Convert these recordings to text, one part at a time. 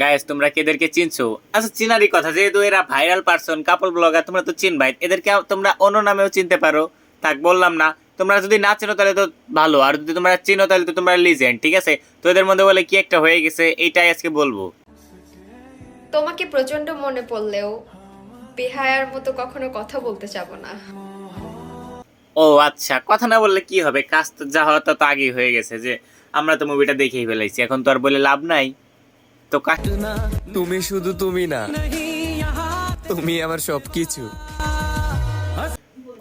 Guys তোমরা কি এদেরকে চিনছো? আচ্ছা চিনারই কথা যেহেতু এরা ভাইরাল পার্সন কাপল ব্লগার তোমরা তো চিন ভাই এদেরকে তোমরা অন্য নামেও চিনতে পারো। থাক বললাম না। তোমরা যদি না চিনো তাহলে তো ভালো। আর যদি তোমরা চিনো তাহলে তো তোমরা লিজেন্ড ঠিক আছে? তো এদের মধ্যে বলে কি একটা হয়ে গেছে এইটাই আজকে বলব। তোমাকে প্রচণ্ড মনে পড়লেও বেহায়ার মতো কখনো কথা বলতে চাবো না। ও আচ্ছা কথা না বললে কি হবে? কাজ তো যা হওয়া তো আগেই হয়ে গেছে যে আমরা তো মুভিটা দেখেই ফেলাইছি। এখন তো আর বলে লাভ নাই। তো তুমি শুধু তুমি না। তুমি আমার সবকিছু।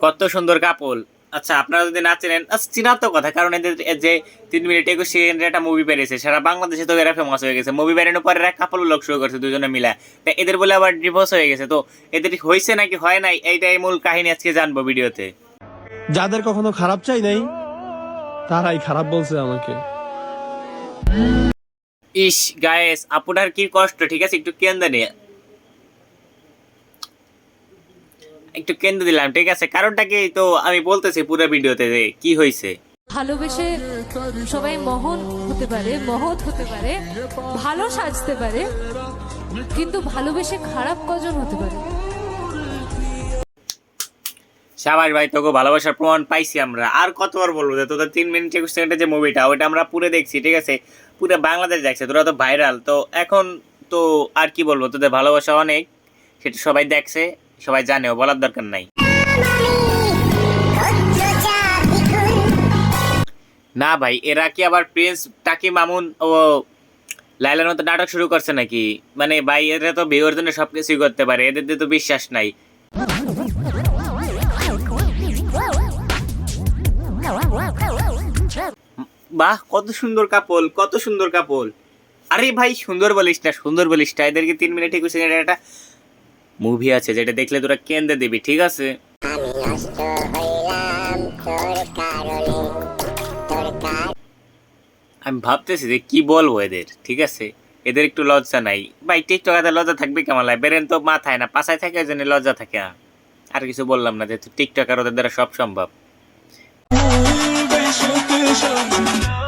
কত সুন্দর কাপল। আচ্ছা আপনারা যদি না চেনেন আচ্ছা চিনার তো কথা কারণ এদের যে তিন মিনিট একুশ সেকেন্ডের একটা মুভি বেরিয়েছে সারা বাংলাদেশে তো এরা ফেমাস হয়ে গেছে। মুভি বেরোনোর পরে এরা কাপল লোক শুরু করছে দুজনে মিলা। তা এদের বলে আবার ডিভোর্স হয়ে গেছে তো এদের হয়েছে নাকি হয় নাই এইটাই মূল কাহিনী আজকে জানব ভিডিওতে। যাদের কখনো খারাপ চাই নাই তারাই খারাপ বলছে আমাকে। ইস গায়েস আপুটার কি কষ্ট? ঠিক আছে একটু কেন্দ্র নিয়ে। একটু কেন্দ্র দিলাম ঠিক আছে? কারণটা কি? তো আমি বলতেছি পুরো ভিডিওতে যে কি হয়েছে। ভালোবেসে সবাই মহৎ হতে পারে মহৎ হতে পারে ভালো সাজতে পারে কিন্তু ভালোবেসে খারাপ কজন হতে পারে? সাবাস ভাই তোকে ভালোবাসার প্রমাণ পাইছি আমরা। আর কতবার বলব যে তোদের তিন মিনিট একুশ সেকেন্ডের যে মুভিটা ওইটা আমরা পুরো দেখছি ঠিক আছে? পুরো বাংলাদেশ দেখছে, তোরা তো ভাইরাল তো এখন তো আর কি বলব, তোদের ভালোবাসা অনেক, সেটা সবাই দেখছে, সবাই জানেও, বলার দরকার নাই। না ভাই, এরা কি আবার প্রিন্স টাকি মামুন ও লাইলার মতো নাটক শুরু করছে নাকি? মানে ভাই, এরা তো বিয়ের জন্য সবকিছুই করতে পারে, এদের তো বিশ্বাস নাই। বাহ, কত সুন্দর কাপল, কত সুন্দর কাপল। আরে ভাই, সুন্দর বলিস না, সুন্দর বলিস না। এদেরকে তিন মিনিট একুশ সেকেন্ড একটা মুভি আছে, যেটা দেখলে তোরা কেন্দ্রে দিবি, ঠিক আছে? আমি ভাবতেছি যে কি বলব এদের, ঠিক আছে? এদের একটু লজ্জা নাই। ভাই টিকটক এদের লজ্জা থাকবে কেমন লাগে? বেরেন তো মাথায় না, পাশায় থাকে ওই জন্য লজ্জা থাকে। আর কিছু বললাম না, যেহেতু টিকটক আর ওদের দ্বারা সব সম্ভব। 的相